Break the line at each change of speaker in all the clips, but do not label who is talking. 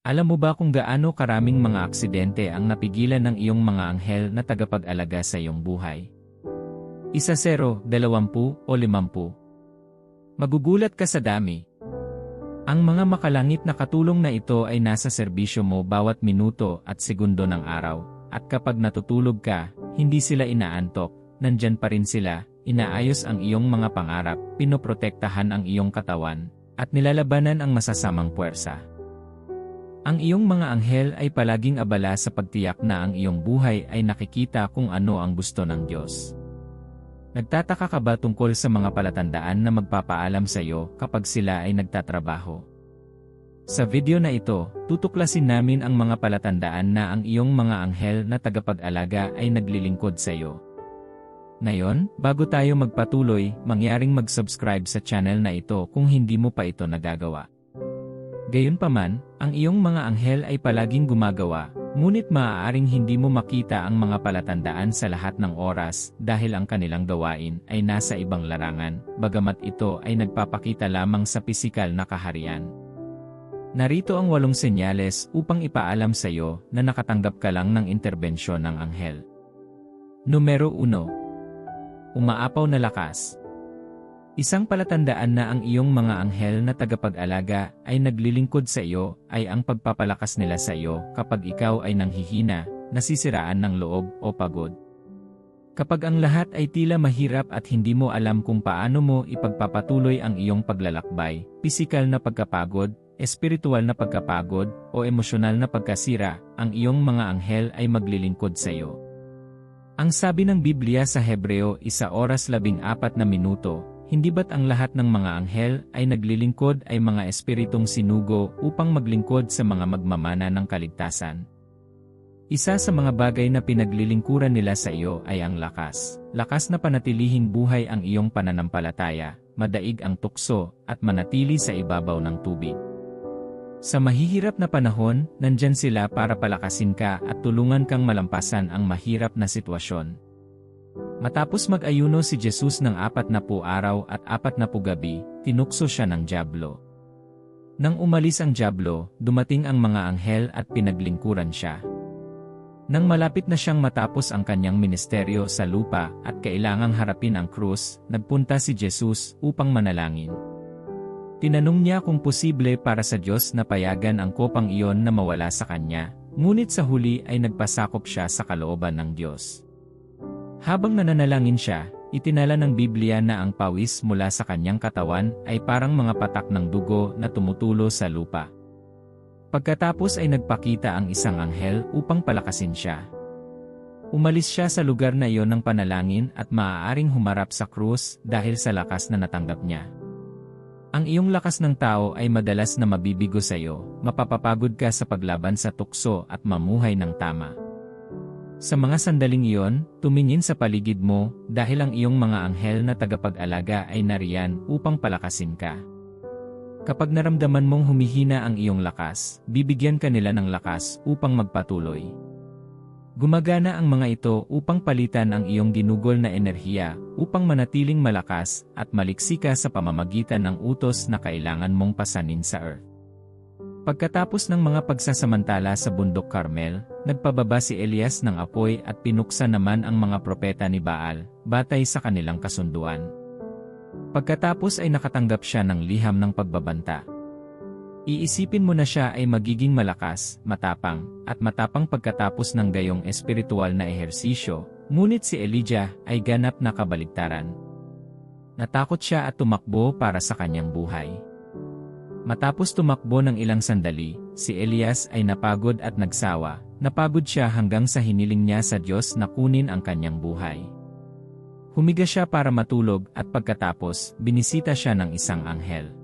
Alam mo ba kung gaano karaming mga aksidente ang napigilan ng iyong mga anghel na tagapag-alaga sa iyong buhay? Isa zero, dalawampu, o limampu. Magugulat ka sa dami. Ang mga makalangit na katulong na ito ay nasa serbisyo mo bawat minuto at segundo ng araw, at kapag natutulog ka, hindi sila inaantok, nandyan pa rin sila, inaayos ang iyong mga pangarap, pinoprotektahan ang iyong katawan, at nilalabanan ang masasamang puwersa. Ang iyong mga anghel ay palaging abala sa pagtiyak na ang iyong buhay ay nakikita kung ano ang gusto ng Diyos. Nagtataka ka ba tungkol sa mga palatandaan na magpapaalam sa iyo kapag sila ay nagtatrabaho? Sa video na ito, tutuklasin namin ang mga palatandaan na ang iyong mga anghel na tagapag-alaga ay naglilingkod sa iyo. Ngayon, bago tayo magpatuloy, mangyaring mag-subscribe sa channel na ito kung hindi mo pa ito nagagawa. Gayunpaman, ang iyong mga anghel ay palaging gumagawa, ngunit maaaring hindi mo makita ang mga palatandaan sa lahat ng oras dahil ang kanilang gawain ay nasa ibang larangan, bagamat ito ay nagpapakita lamang sa pisikal na kaharian. Narito ang walong senyales upang ipaalam sa iyo na nakatanggap ka lang ng interbensyon ng anghel. Numero 1. Umaapaw na lakas. Isang palatandaan na ang iyong mga anghel na tagapag-alaga ay naglilingkod sa iyo ay ang pagpapalakas nila sa iyo kapag ikaw ay nanghihina, nasisiraan ng loob o pagod. Kapag ang lahat ay tila mahirap at hindi mo alam kung paano mo ipagpapatuloy ang iyong paglalakbay, pisikal na pagkapagod, espiritual na pagkapagod, o emosyonal na pagkasira, ang iyong mga anghel ay maglilingkod sa iyo. Ang sabi ng Biblia sa Hebreo isa oras labing apat na minuto, hindi ba't ang lahat ng mga anghel ay naglilingkod ay mga espiritong sinugo upang maglingkod sa mga magmamana ng kaligtasan? Isa sa mga bagay na pinaglilingkuran nila sa iyo ay ang lakas. Lakas na panatilihing buhay ang iyong pananampalataya, madaig ang tukso, at manatili sa ibabaw ng tubig. Sa mahihirap na panahon, nandyan sila para palakasin ka at tulungan kang malampasan ang mahirap na sitwasyon. Matapos mag-ayuno si Jesus ng apat na po araw at apat na po gabi, tinukso siya ng Diablo. Nang umalis ang Diablo, dumating ang mga anghel at pinaglingkuran siya. Nang malapit na siyang matapos ang kanyang ministeryo sa lupa at kailangang harapin ang krus, nagpunta si Jesus upang manalangin. Tinanong niya kung posible para sa Diyos na payagan ang kopang iyon na mawala sa kanya, ngunit sa huli ay nagpasakop siya sa kalooban ng Diyos. Habang nananalangin siya, itinala ng Biblia na ang pawis mula sa kanyang katawan ay parang mga patak ng dugo na tumutulo sa lupa. Pagkatapos ay nagpakita ang isang anghel upang palakasin siya. Umalis siya sa lugar na iyon ng panalangin at maaaring humarap sa krus dahil sa lakas na natanggap niya. Ang iyong lakas ng tao ay madalas na mabibigo sa iyo, mapapapagod ka sa paglaban sa tukso at mamuhay ng tama. Sa mga sandaling iyon, tumingin sa paligid mo dahil ang iyong mga anghel na tagapag-alaga ay nariyan upang palakasin ka. Kapag naramdaman mong humihina ang iyong lakas, bibigyan ka nila ng lakas upang magpatuloy. Gumagana ang mga ito upang palitan ang iyong ginugol na enerhiya upang manatiling malakas at maliksi ka sa pamamagitan ng utos na kailangan mong pasanin sa Earth. Pagkatapos ng mga pagsasamantala sa bundok Carmel, nagpababa si Elias ng apoy at pinuksa naman ang mga propeta ni Baal, batay sa kanilang kasunduan. Pagkatapos ay nakatanggap siya ng liham ng pagbabanta. Iisipin mo na siya ay magiging malakas, matapang, at matapang pagkatapos ng gayong espiritual na ehersisyo, ngunit si Elijah ay ganap na kabaligtaran. Natakot siya at tumakbo para sa kanyang buhay. Matapos tumakbo ng ilang sandali, si Elias ay napagod at nagsawa, napagod siya hanggang sa hiniling niya sa Diyos na kunin ang kanyang buhay. Humiga siya para matulog at pagkatapos, binisita siya ng isang anghel.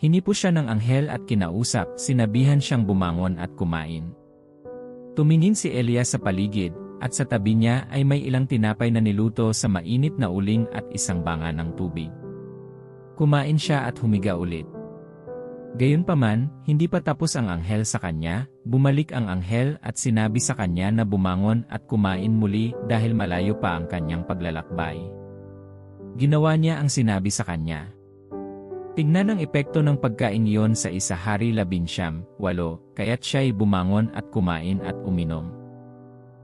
Hinipo siya ng anghel at kinausap, sinabihan siyang bumangon at kumain. Tumingin si Elias sa paligid, at sa tabi niya ay may ilang tinapay na niluto sa mainit na uling at isang banga ng tubig. Kumain siya at humiga ulit. Gayunpaman, hindi pa tapos ang anghel sa kanya, bumalik ang anghel at sinabi sa kanya na bumangon at kumain muli dahil malayo pa ang kanyang paglalakbay. Ginawa niya ang sinabi sa kanya. Tingnan ang epekto ng pagkain iyon sa isa hari labinsyam, walo, kaya't siya'y bumangon at kumain at uminom.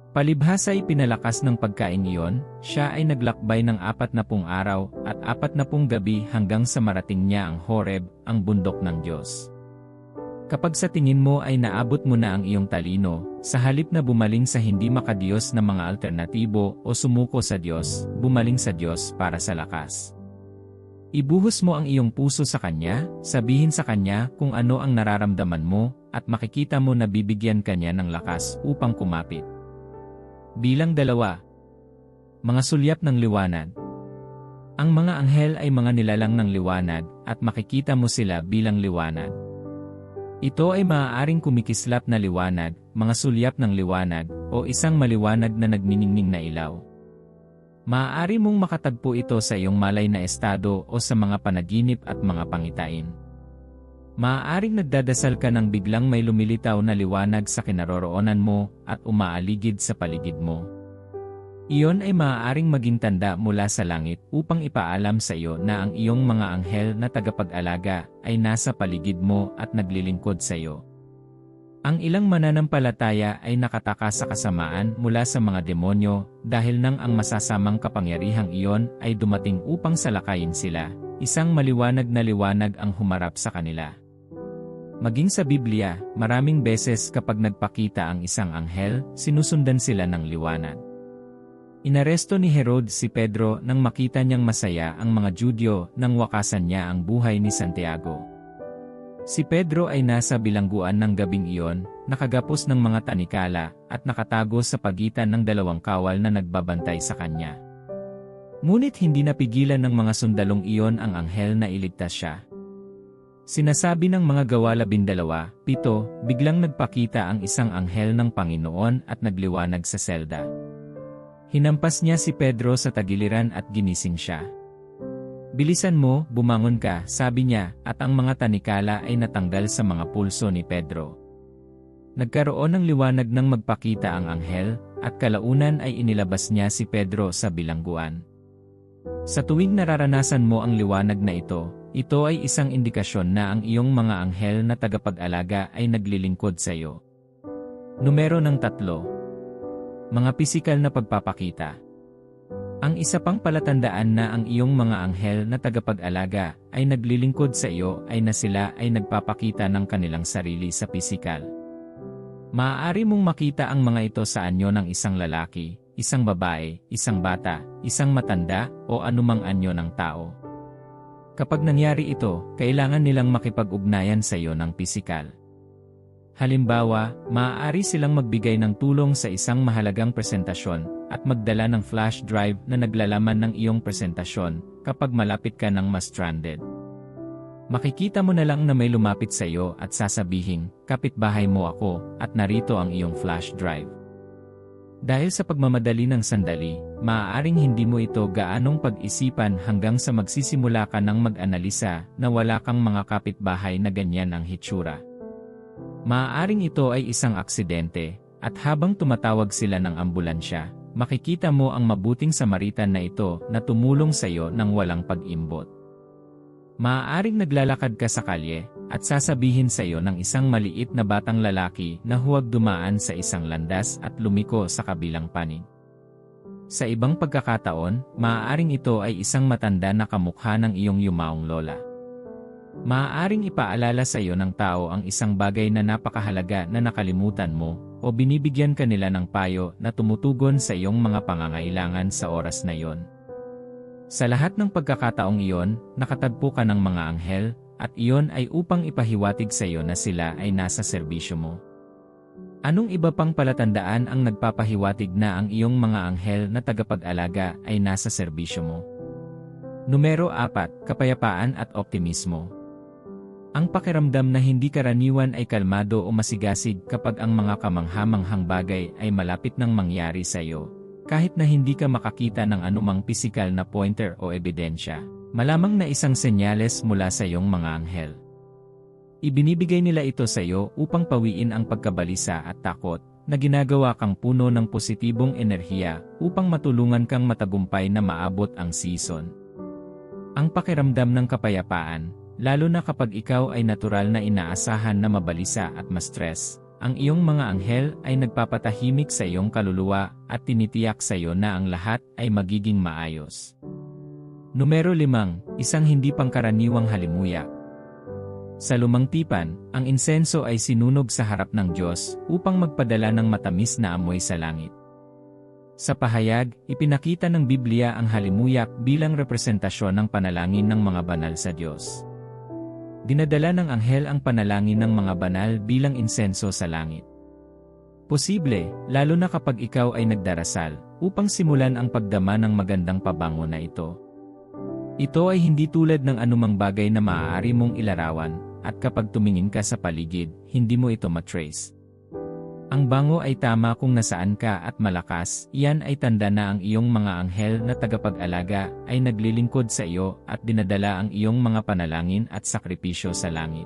Palibhasa ay pinalakas ng pagkain iyon, siya ay naglakbay ng apat na pung araw at apat na pung gabi hanggang sa marating niya ang Horeb, ang bundok ng Diyos. Kapag sa tingin mo ay naabot mo na ang iyong talino, sa halip na bumaling sa hindi makadiyos na mga alternatibo o sumuko sa Diyos, bumaling sa Diyos para sa lakas. Ibuhos mo ang iyong puso sa Kanya, sabihin sa Kanya kung ano ang nararamdaman mo, at makikita mo na bibigyan Kanya ng lakas upang kumapit. Bilang dalawa. Mga sulyap ng liwanag. Ang mga anghel ay mga nilalang ng liwanag, at makikita mo sila bilang liwanag. Ito ay maaaring kumikislap na liwanag, mga sulyap ng liwanag, o isang maliwanag na nagniningning na ilaw. Maaari mong makatagpo ito sa iyong malay na estado o sa mga panaginip at mga pangitain. Maaaring nagdadasal ka ng biglang may lumilitaw na liwanag sa kinaroroonan mo at umaaligid sa paligid mo. Iyon ay maaaring maging tanda mula sa langit upang ipaalam sa iyo na ang iyong mga anghel na tagapag-alaga ay nasa paligid mo at naglilingkod sa iyo. Ang ilang mananampalataya ay nakataka sa kasamaan mula sa mga demonyo dahil nang ang masasamang kapangyarihang iyon ay dumating upang salakayin sila, isang maliwanag na liwanag ang humarap sa kanila. Maging sa Biblia, maraming beses kapag nagpakita ang isang anghel, sinusundan sila ng liwanag. Inaresto ni Herod si Pedro nang makita niyang masaya ang mga Judyo nang wakasan niya ang buhay ni Santiago. Si Pedro ay nasa bilangguan ng gabing iyon, nakagapos ng mga tanikala, at nakatago sa pagitan ng dalawang kawal na nagbabantay sa kanya. Ngunit hindi napigilan ng mga sundalong iyon ang anghel na iligtas siya. Sinasabi ng mga gawa labindalawa, pito, biglang nagpakita ang isang anghel ng Panginoon at nagliwanag sa selda. Hinampas niya si Pedro sa tagiliran at ginising siya. Bilisan mo, bumangon ka, sabi niya, at ang mga tanikala ay natanggal sa mga pulso ni Pedro. Nagkaroon ng liwanag nang magpakita ang anghel, at kalaunan ay inilabas niya si Pedro sa bilangguan. Sa tuwing nararanasan mo ang liwanag na ito, ito ay isang indikasyon na ang iyong mga anghel na tagapag-alaga ay naglilingkod sa iyo. Numero ng tatlo. Mga pisikal na pagpapakita. Ang isa pang palatandaan na ang iyong mga anghel na tagapag-alaga ay naglilingkod sa iyo ay na sila ay nagpapakita ng kanilang sarili sa pisikal. Maaari mong makita ang mga ito sa anyo ng isang lalaki, isang babae, isang bata, isang matanda, o anumang anyo ng tao. Kapag nangyari ito, kailangan nilang makipag-ugnayan sa iyo ng pisikal. Halimbawa, maaari silang magbigay ng tulong sa isang mahalagang presentasyon at magdala ng flash drive na naglalaman ng iyong presentasyon kapag malapit ka ng mas stranded. Makikita mo na lang na may lumapit sa iyo at sasabihin, kapitbahay mo ako, at narito ang iyong flash drive. Dahil sa pagmamadali ng sandali, maaaring hindi mo ito gaanong pag-isipan hanggang sa magsisimula ka ng mag-analisa na wala kang mga kapitbahay na ganyan ang hitsura. Maaaring ito ay isang aksidente, at habang tumatawag sila ng ambulansya, makikita mo ang mabuting Samaritan na ito na tumulong sa iyo ng walang pag-imbot. Maaaring naglalakad ka sa kalye, at sasabihin sa iyo ng isang maliit na batang lalaki na huwag dumaan sa isang landas at lumiko sa kabilang panig. Sa ibang pagkakataon, maaaring ito ay isang matanda na kamukha ng iyong yumaong lola. Maaaring ipaalala sa iyo ng tao ang isang bagay na napakahalaga na nakalimutan mo, o binibigyan ka nila ng payo na tumutugon sa iyong mga pangangailangan sa oras na iyon. Sa lahat ng pagkakataong iyon, nakatagpo ka ng mga anghel, at iyon ay upang ipahiwatig sa iyo na sila ay nasa serbisyo mo. Anong iba pang palatandaan ang nagpapahiwatig na ang iyong mga anghel na tagapag-alaga ay nasa serbisyo mo? Numero 4, kapayapaan at optimismo. Ang pakiramdam na hindi karaniwan ay kalmado o masigasig kapag ang mga kamanghamanghang bagay ay malapit nang mangyari sa iyo. Kahit na hindi ka makakita ng anumang pisikal na pointer o ebidensya, malamang na isang senyales mula sa iyong mga anghel. Ibinibigay nila ito sa iyo upang pawiin ang pagkabalisa at takot, na ginagawa kang puno ng positibong enerhiya upang matulungan kang matagumpay na maabot ang season. Ang pakiramdam ng kapayapaan, lalo na kapag ikaw ay natural na inaasahan na mabalisa at ma-stress. Ang iyong mga anghel ay nagpapatahimik sa iyong kaluluwa at tinitiyak sa iyo na ang lahat ay magiging maayos. Numero 5, isang hindi pangkaraniwang halimuyak. Sa lumang tipan, ang insenso ay sinunog sa harap ng Diyos upang magpadala ng matamis na amoy sa langit. Sa pahayag, ipinakita ng Biblia ang halimuyak bilang representasyon ng panalangin ng mga banal sa Diyos. Dinadala ng anghel ang panalangin ng mga banal bilang insenso sa langit. Posible, lalo na kapag ikaw ay nagdarasal, upang simulan ang pagdama ng magandang pabango na ito. Ito ay hindi tulad ng anumang bagay na maaari mong ilarawan, at kapag tumingin ka sa paligid, hindi mo ito matrace. Ang bango ay tama kung nasaan ka at malakas, iyan ay tanda na ang iyong mga anghel na tagapag-alaga ay naglilingkod sa iyo at dinadala ang iyong mga panalangin at sakripisyo sa langit.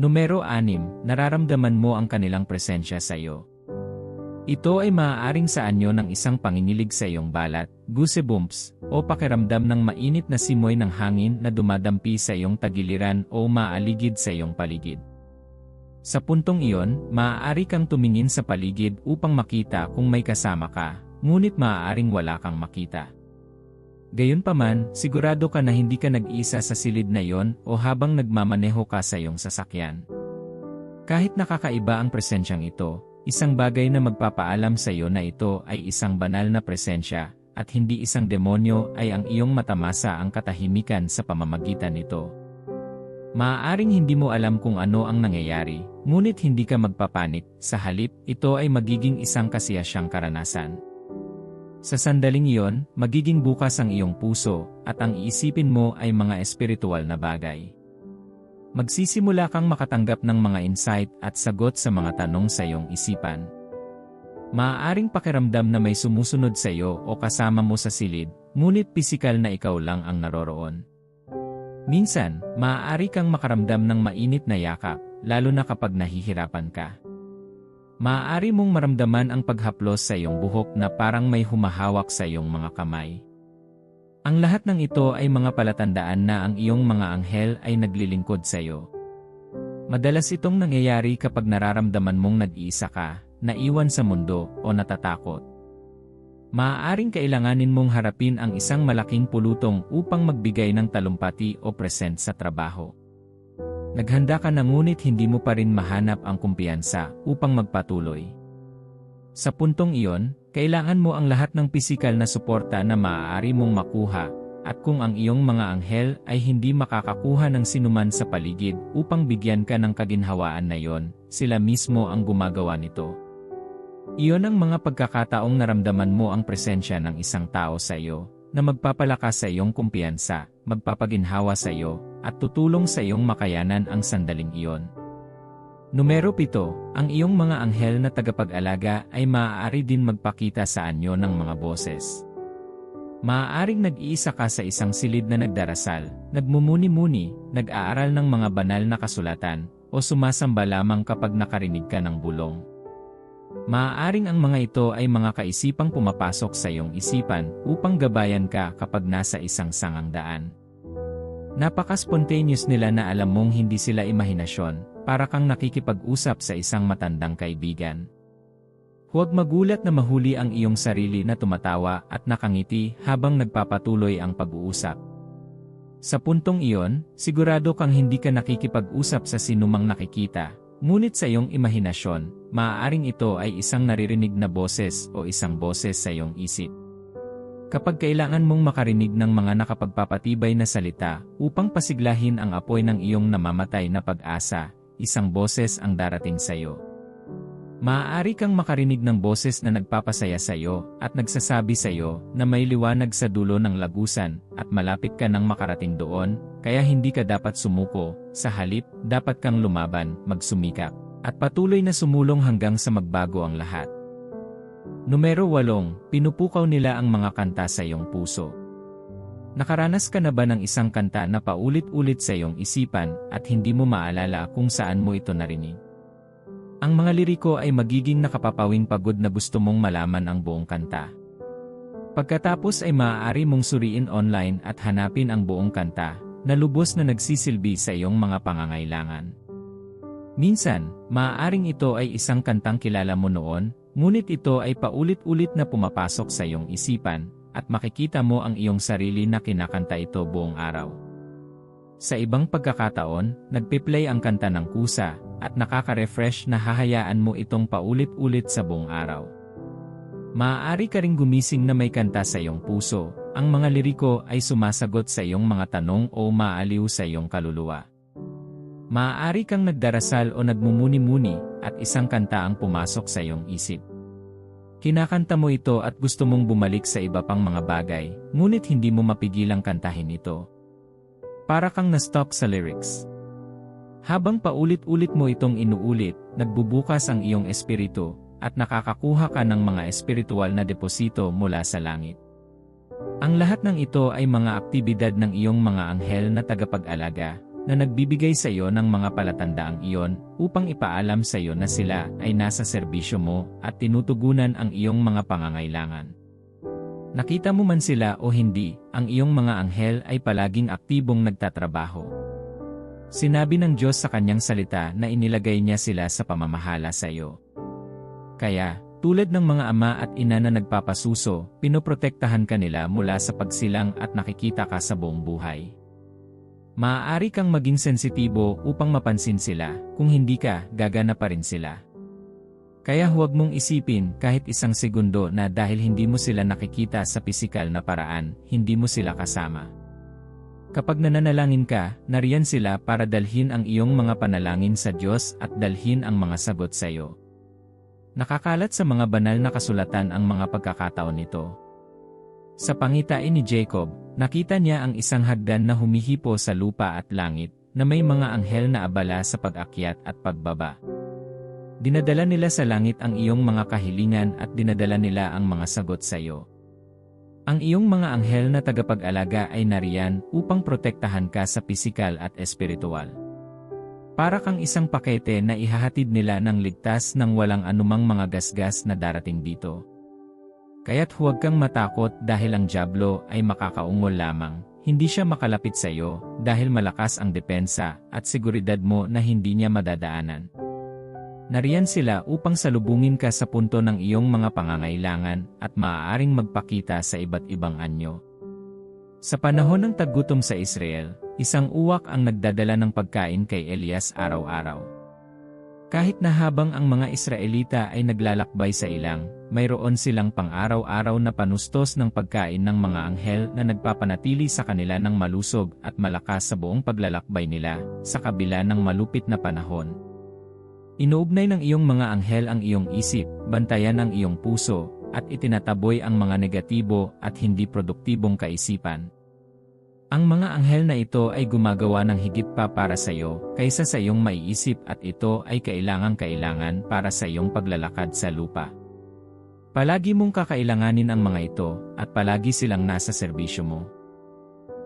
Numero 6, nararamdaman mo ang kanilang presensya sa iyo. Ito ay maaaring sa anyo ng isang panginilig sa iyong balat, goosebumps, o pakiramdam ng mainit na simoy ng hangin na dumadampi sa iyong tagiliran o maaligid sa iyong paligid. Sa puntong iyon, maaari kang tumingin sa paligid upang makita kung may kasama ka, ngunit maaaring wala kang makita. Gayunpaman, sigurado ka na hindi ka nag-isa sa silid na iyon o habang nagmamaneho ka sa iyong sasakyan. Kahit nakakaiba ang presensyang ito, isang bagay na magpapaalam sa iyo na ito ay isang banal na presensya, at hindi isang demonyo ay ang iyong matamasa ang katahimikan sa pamamagitan nito. Maaaring hindi mo alam kung ano ang nangyayari, ngunit hindi ka magpapanik, sa halip, ito ay magiging isang kasiyasyang karanasan. Sa sandaling iyon, magiging bukas ang iyong puso, at ang iisipin mo ay mga espiritual na bagay. Magsisimula kang makatanggap ng mga insight at sagot sa mga tanong sa iyong isipan. Maaaring pakiramdam na may sumusunod sa iyo o kasama mo sa silid, ngunit pisikal na ikaw lang ang naroroon. Minsan, maaari kang makaramdam ng mainit na yakap, lalo na kapag nahihirapan ka. Maaari mong maramdaman ang paghaplos sa iyong buhok na parang may humahawak sa iyong mga kamay. Ang lahat ng ito ay mga palatandaan na ang iyong mga anghel ay naglilingkod sa iyo. Madalas itong nangyayari kapag nararamdaman mong nag-iisa ka, naiwan sa mundo, o natatakot. Maaaring kailanganin mong harapin ang isang malaking pulutong upang magbigay ng talumpati o present sa trabaho. Naghanda ka na ngunit hindi mo pa rin mahanap ang kumpiyansa upang magpatuloy. Sa puntong iyon, kailangan mo ang lahat ng pisikal na suporta na maaari mong makuha, at kung ang iyong mga anghel ay hindi makakakuha ng sinuman sa paligid upang bigyan ka ng kaginhawaan na yon, sila mismo ang gumagawa nito. Iyon ang mga pagkakataong naramdaman mo ang presensya ng isang tao sa iyo, na magpapalakas sa iyong kumpiyansa, magpapaginhawa sa iyo, at tutulong sa iyong makayanan ang sandaling iyon. Numero 7, ang iyong mga anghel na tagapag-alaga ay maaari din magpakita sa anyo ng mga boses. Maaaring nag-iisa ka sa isang silid na nagdarasal, nagmumuni-muni, nag-aaral ng mga banal na kasulatan, o sumasamba lamang kapag nakarinig ka ng bulong. Maaaring ang mga ito ay mga kaisipang pumapasok sa iyong isipan upang gabayan ka kapag nasa isang sangang daan. Napaka-spontaneous nila na alam mong hindi sila imahinasyon, para kang nakikipag-usap sa isang matandang kaibigan. Huwag magulat na mahuli ang iyong sarili na tumatawa at nakangiti habang nagpapatuloy ang pag-uusap. Sa puntong iyon, sigurado kang hindi ka nakikipag-usap sa sinumang nakikita, Ngunit sa iyong imahinasyon, maaaring ito ay isang naririnig na boses o isang boses sa iyong isip. Kapag kailangan mong makarinig ng mga nakapagpapatibay na salita upang pasiglahin ang apoy ng iyong namamatay na pag-asa, isang boses ang darating sa iyo. Maaari kang makarinig ng boses na nagpapasaya sa iyo at nagsasabi sa iyo na may liwanag sa dulo ng lagusan at malapit ka nang makarating doon, kaya hindi ka dapat sumuko, sa halip, dapat kang lumaban, magsumikap, at patuloy na sumulong hanggang sa magbago ang lahat. Numero 8, pinupukaw nila ang mga kanta sa iyong puso. Nakaranas ka na ba ng isang kanta na paulit-ulit sa iyong isipan at hindi mo maalala kung saan mo ito narinig? Ang mga liriko ay magiging nakapapawing pagod na gusto mong malaman ang buong kanta. Pagkatapos ay maaari mong suriin online at hanapin ang buong kanta, na lubos na nagsisilbi sa iyong mga pangangailangan. Minsan, maaaring ito ay isang kantang kilala mo noon, ngunit ito ay paulit-ulit na pumapasok sa iyong isipan, at makikita mo ang iyong sarili na kinakanta ito buong araw. Sa ibang pagkakataon, nagpe-play ang kanta ng kusa, at nakaka-refresh na hahayaan mo itong paulit-ulit sa buong araw. Maaari ka ring gumising na may kanta sa iyong puso, ang mga liriko ay sumasagot sa iyong mga tanong o maaliw sa iyong kaluluwa. Maaari kang nagdarasal o nagmumuni-muni at isang kanta ang pumasok sa iyong isip. Kinakanta mo ito at gusto mong bumalik sa iba pang mga bagay, ngunit hindi mo mapigilang kantahin ito. Para kang na-stuck sa lyrics. Habang paulit-ulit mo itong inuulit, nagbubukas ang iyong espiritu, at nakakakuha ka ng mga espiritual na deposito mula sa langit. Ang lahat ng ito ay mga aktibidad ng iyong mga anghel na tagapag-alaga, na nagbibigay sa iyo ng mga palatandaang iyon upang ipaalam sa iyo na sila ay nasa serbisyo mo at tinutugunan ang iyong mga pangangailangan. Nakita mo man sila o hindi, ang iyong mga anghel ay palaging aktibong nagtatrabaho. Sinabi ng Diyos sa kanyang salita na inilagay niya sila sa pamamahala sa iyo. Kaya, tulad ng mga ama at ina na nagpapasuso, pinoprotektahan ka nila mula sa pagsilang at nakikita ka sa buong buhay. Maaari kang maging sensitibo upang mapansin sila, kung hindi ka, gagana pa rin sila. Kaya huwag mong isipin kahit isang segundo na dahil hindi mo sila nakikita sa pisikal na paraan, hindi mo sila kasama. Kapag nananalangin ka, nariyan sila para dalhin ang iyong mga panalangin sa Diyos at dalhin ang mga sagot sa iyo. Nakakalat sa mga banal na kasulatan ang mga pagkakataon nito. Sa pangitain ni Jacob, nakita niya ang isang hagdan na humihipo sa lupa at langit, na may mga anghel na abala sa pag-akyat at pagbaba. Dinadala nila sa langit ang iyong mga kahilingan at dinadala nila ang mga sagot sa iyo. Ang iyong mga anghel na tagapag-alaga ay nariyan upang protektahan ka sa pisikal at espiritual. Para kang isang pakete na ihahatid nila ng ligtas ng walang anumang mga gasgas na darating dito. Kaya't huwag kang matakot dahil ang Diablo ay makakaungol lamang. Hindi siya makalapit sa iyo dahil malakas ang depensa at seguridad mo na hindi niya madadaanan. Nariyan sila upang salubungin ka sa punto ng iyong mga pangangailangan at maaaring magpakita sa iba't ibang anyo. Sa panahon ng tagutom sa Israel, isang uwak ang nagdadala ng pagkain kay Elias araw-araw. Kahit na habang ang mga Israelita ay naglalakbay sa ilang, mayroon silang pang-araw-araw na panustos ng pagkain ng mga anghel na nagpapanatili sa kanila ng malusog at malakas sa buong paglalakbay nila, sa kabila ng malupit na panahon. Inuugnay ng iyong mga anghel ang iyong isip, bantayan ang iyong puso, at itinataboy ang mga negatibo at hindi produktibong kaisipan. Ang mga anghel na ito ay gumagawa ng higit pa para sa iyo kaysa sa iyong maiisip at ito ay kailangang-kailangan para sa iyong paglalakad sa lupa. Palagi mong kakailanganin ang mga ito, at palagi silang nasa serbisyo mo.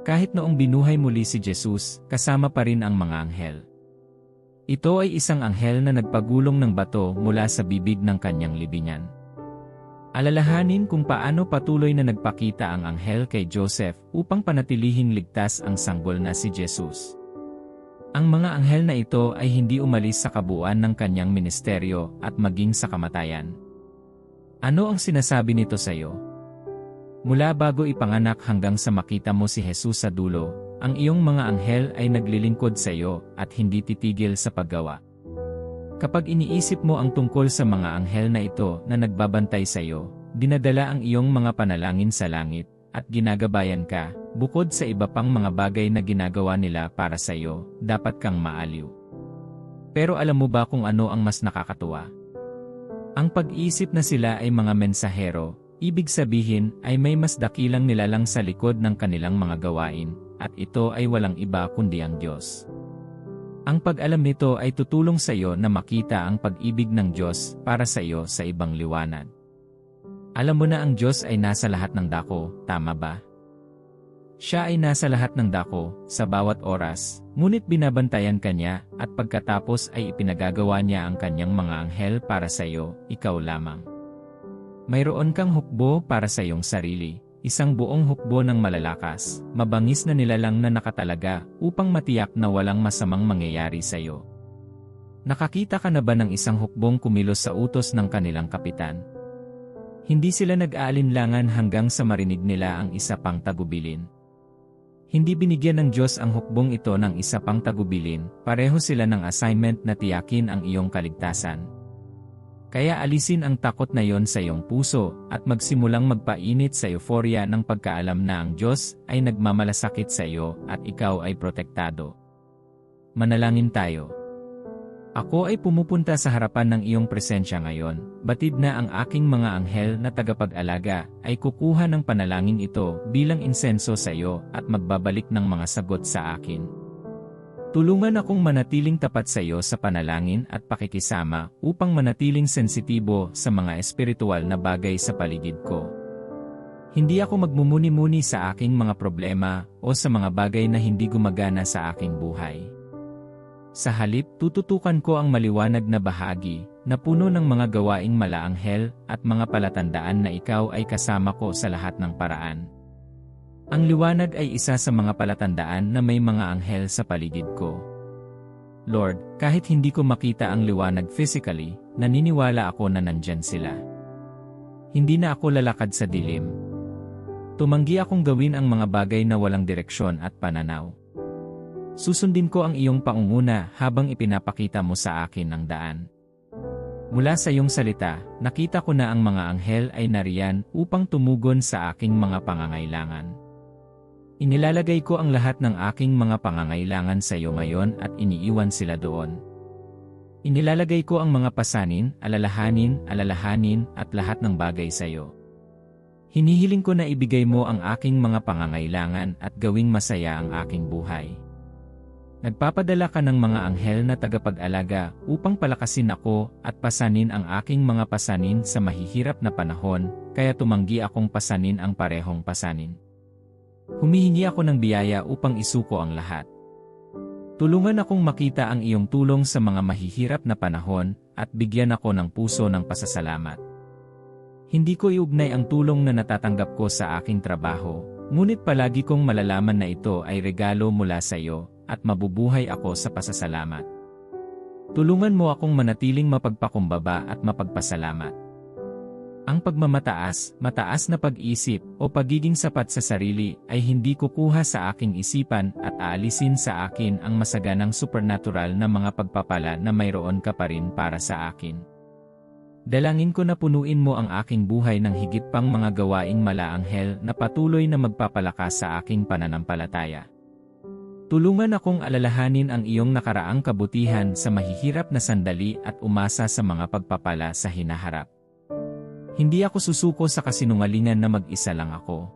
Kahit noong binuhay muli si Jesus, kasama pa rin ang mga anghel. Ito ay isang anghel na nagpagulong ng bato mula sa bibig ng kanyang libingan. Alalahanin kung paano patuloy na nagpakita ang anghel kay Joseph upang panatilihing ligtas ang sanggol na si Jesus. Ang mga anghel na ito ay hindi umalis sa kabuuan ng kanyang ministeryo at maging sa kamatayan. Ano ang sinasabi nito sa iyo? Mula bago ipanganak hanggang sa makita mo si Jesus sa dulo, ang iyong mga anghel ay naglilingkod sa iyo at hindi titigil sa paggawa. Kapag iniisip mo ang tungkol sa mga anghel na ito na nagbabantay sa iyo, dinadala ang iyong mga panalangin sa langit, at ginagabayan ka, bukod sa iba pang mga bagay na ginagawa nila para sa iyo, dapat kang maaliw. Pero alam mo ba kung ano ang mas nakakatuwa? Ang pag-isip na sila ay mga mensahero, ibig sabihin ay may mas dakilang nilalang sa likod ng kanilang mga gawain, at ito ay walang iba kundi ang Diyos. Ang pag-alam nito ay tutulong sa iyo na makita ang pag-ibig ng Diyos para sa iyo sa ibang liwanag. Alam mo na ang Diyos ay nasa lahat ng dako, tama ba? Siya ay nasa lahat ng dako, sa bawat oras, ngunit binabantayan kanya, at pagkatapos ay ipinagagawa niya ang kanyang mga anghel para sa iyo, ikaw lamang. Mayroon kang hukbo para sa iyong sarili, isang buong hukbo ng malalakas, mabangis na nilalang na nakatalaga upang matiyak na walang masamang mangyayari sa iyo. Nakakita ka na ba ng isang hukbong kumilos sa utos ng kanilang kapitan? Hindi sila nag-aalinlangan hanggang sa marinig nila ang isa pang tagubilin. Hindi binigyan ng Diyos ang hukbong ito ng isa pang tagubilin, pareho sila ng assignment na tiyakin ang iyong kaligtasan. Kaya alisin ang takot na yon sa iyong puso at magsimulang magpainit sa euphoria ng pagkaalam na ang Diyos ay nagmamalasakit sa iyo at ikaw ay protektado. Manalangin tayo. Ako ay pumupunta sa harapan ng iyong presensya ngayon, batid na ang aking mga anghel na tagapag-alaga ay kukuha ng panalangin ito bilang insenso sa iyo at magbabalik ng mga sagot sa akin. Tulungan akong manatiling tapat sa iyo sa panalangin at pakikisama upang manatiling sensitibo sa mga espiritual na bagay sa paligid ko. Hindi ako magmumuni-muni sa aking mga problema o sa mga bagay na hindi gumagana sa aking buhay. Sa halip, tututukan ko ang maliwanag na bahagi, na puno ng mga gawaing malaanghel at mga palatandaan na ikaw ay kasama ko sa lahat ng paraan. Ang liwanag ay isa sa mga palatandaan na may mga anghel sa paligid ko. Lord, kahit hindi ko makita ang liwanag physically, naniniwala ako na nandyan sila. Hindi na ako lalakad sa dilim. Tumanggi akong gawin ang mga bagay na walang direksyon at pananaw. Susundin ko ang iyong paunguna habang ipinapakita mo sa akin ang daan. Mula sa iyong salita, nakita ko na ang mga anghel ay nariyan upang tumugon sa aking mga pangangailangan. Inilalagay ko ang lahat ng aking mga pangangailangan sa iyo ngayon at iniiwan sila doon. Inilalagay ko ang mga pasanin, alalahanin, alalahanin at lahat ng bagay sa iyo. Hinihiling ko na ibigay mo ang aking mga pangangailangan at gawing masaya ang aking buhay. Nagpapadala ka ng mga anghel na tagapag-alaga upang palakasin ako at pasanin ang aking mga pasanin sa mahihirap na panahon, kaya tumanggi akong pasanin ang parehong pasanin. Humihingi ako ng biyaya upang isuko ang lahat. Tulungan akong makita ang iyong tulong sa mga mahihirap na panahon at bigyan ako ng puso ng pasasalamat. Hindi ko iugnay ang tulong na natatanggap ko sa aking trabaho, ngunit palagi kong malalaman na ito ay regalo mula sa iyo at mabubuhay ako sa pasasalamat. Tulungan mo akong manatiling mapagpakumbaba at mapagpasalamat. Ang pagmamataas, mataas na pag-isip, o pagiging sapat sa sarili ay hindi kukuha sa aking isipan at aalisin sa akin ang masaganang supernatural na mga pagpapala na mayroon ka pa rin para sa akin. Dalangin ko na punuin mo ang aking buhay ng higit pang mga gawaing malaanghel na patuloy na magpapalakas sa aking pananampalataya. Tulungan akong alalahanin ang iyong nakaraang kabutihan sa mahihirap na sandali at umasa sa mga pagpapala sa hinaharap. Hindi ako susuko sa kasinungalingan na mag-isa lang ako.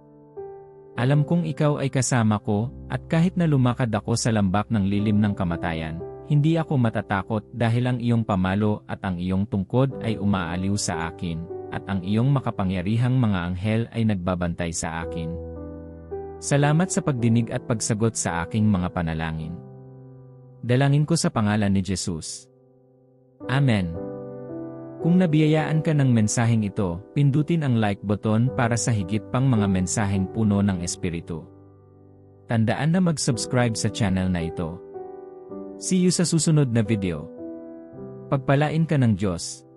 Alam kong ikaw ay kasama ko, at kahit na lumakad ako sa lambak ng lilim ng kamatayan, hindi ako matatakot dahil ang iyong pamalo at ang iyong tungkod ay umaaliw sa akin, at ang iyong makapangyarihang mga anghel ay nagbabantay sa akin. Salamat sa pagdinig at pagsagot sa aking mga panalangin. Dalangin ko sa pangalan ni Jesus. Amen. Kung nabiyayaan ka ng mensaheng ito, pindutin ang like button para sa higit pang mga mensaheng puno ng Espiritu. Tandaan na mag-subscribe sa channel na ito. See you sa susunod na video. Pagpalain ka ng Diyos.